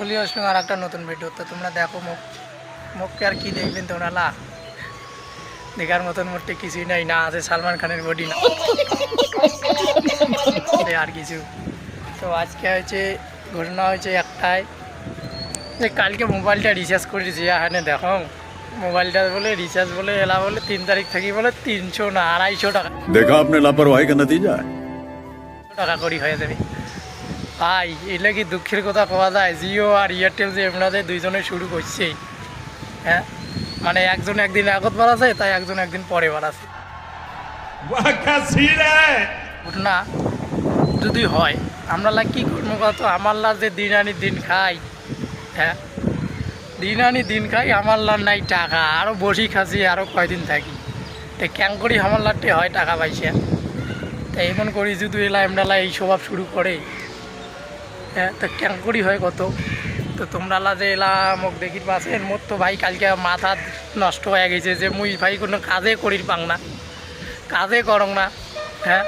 চলি আসবেন আর একটা নতুন ভিডিও তো তোমরা দেখো মুখ মুখকে আর কি দেখবেন তোমরা লা দেখার মতন মোটে কিছুই নাই না আছে সালমান খানের বডি না। আর কিছু। তো আজকে হয়েছে ঘটনা হয়েছে একটাই। যে কালকে মোবাইলটা রিচার্জ করেছি এখানে দেখো মোবাইলটা বলে রিচার্জ বলে এলা বলে তিন তারিখ থাকি বলে তিনশো না আড়াইশো টাকা। দেখো আপনার ভাই কেন দিয়ে যায়? টাকা করি হয়ে যাবে। ভাই এটা কি দুঃখের কথা পাওয়া যায়? জিও আর এয়ারটেল যে আপনাদের দুইজনে শুরু করছে। হ্যাঁ? মানে একজন একদিন আগত বাড়াছে তাই একজন একদিন পরে বাড়াছে ঘটনা যদি হয় আমরা লা কি করব কত আমার লা যে দিন আনি দিন খাই। হ্যাঁ? দিন আনি দিন খাই আমার লার নাই টাকা। আরও বসি খাসি আরও কয়দিন থাকি। তো ক্যাং করি আমার লাটে হয় টাকা পাইছে তা এমন করি যদি এলা এমডালা এই স্বভাব শুরু করে। হ্যাঁ তো করি হয় কত? তো তোমরা লা যে এলা মোক দেখি পাচ্ছেন মোর তো ভাই কালকে মাথা নষ্ট হয়ে গেছে যে মুই ভাই কোনো কাজে করির পাং না কাজে করং না হ্যাঁ?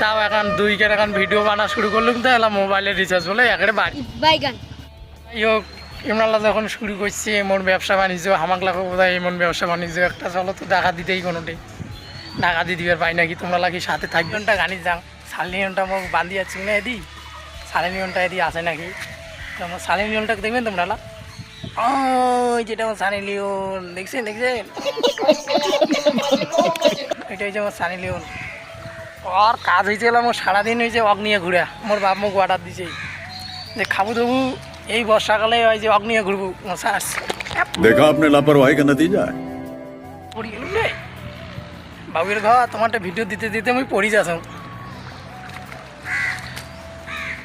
তাও এখন দুই কেন এখন ভিডিও বানা শুরু করলাম তো এলা মোবাইলের রিচার্জ বলে একেবারে বাড়ি। যাই হোক ইমরাল্লা যখন শুরু করছে এমন ব্যবসা বাণিজ্য হামাক লাগো বোধ এমন ব্যবসা বাণিজ্য একটা চলো তো টাকা দিতেই কোনোটি টাকা দিয়ে দিবার পাই নাকি তোমরা লাগি সাথে থাকবেনটা গানি যাও। সালিনিয়নটা মোক বান্ধি আছি না এদি সাড়ে নিয়নটা এদিকে আসে নাকি? তো আমার দেখবেন তোমরা ও যেটা আমার সানি লিওন হয়েছে আমার সানি লিওন আর কাজ হয়েছে আমার সারাদিন হয়েছে অগ্নিয়া ঘুরা। আমার বাপ অর্ডার দিছে। যে খাব দেবু এই বর্ষাকালে ওই যে অগ্নিয়া ঘুরবো শ্বাস পড়ি রে। বাবুর ঘর তোমার ভিডিও দিতে দিতে আমি পড়ি যাস